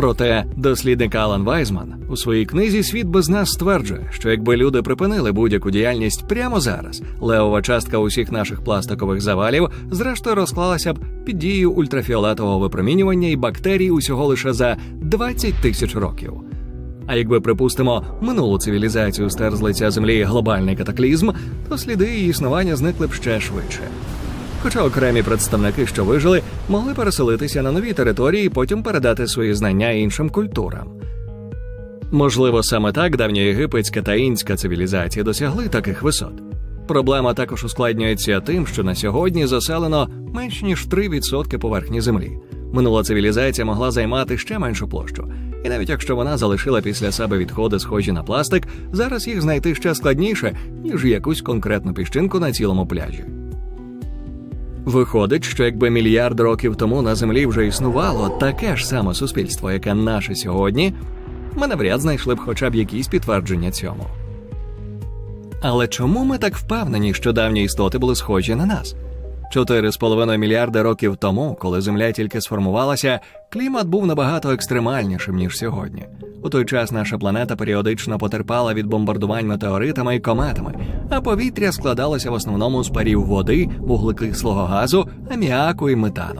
Проте дослідник Алан Вайзман у своїй книзі Світ без нас стверджує, що якби люди припинили будь-яку діяльність прямо зараз, левова частка усіх наших пластикових завалів зрештою розклалася б під дією ультрафіолетового випромінювання і бактерій усього лише за 20 тисяч років. А якби припустимо минулу цивілізацію стер з лиця землі глобальний катаклізм, то сліди її існування зникли б ще швидше. Хоча окремі представники, що вижили, могли переселитися на нові території і потім передати свої знання іншим культурам. Можливо, саме так давньоєгипетська та інська цивілізації досягли таких висот. Проблема також ускладнюється тим, що на сьогодні заселено менш ніж 3% поверхні землі. Минула цивілізація могла займати ще меншу площу, і навіть якщо вона залишила після себе відходи, схожі на пластик, зараз їх знайти ще складніше, ніж якусь конкретну піщинку на цілому пляжі. Виходить, що якби мільярд років тому на землі вже існувало таке ж саме суспільство, яке наше сьогодні, ми навряд знайшли б хоча б якісь підтвердження цьому. Але чому ми так впевнені, що давні істоти були схожі на нас? Чотири з половиною мільярди років тому, коли Земля тільки сформувалася, клімат був набагато екстремальнішим ніж сьогодні. У той час наша планета періодично потерпала від бомбардувань метеоритами і кометами, а повітря складалося в основному з парів води, вуглекислого газу, аміаку і метану.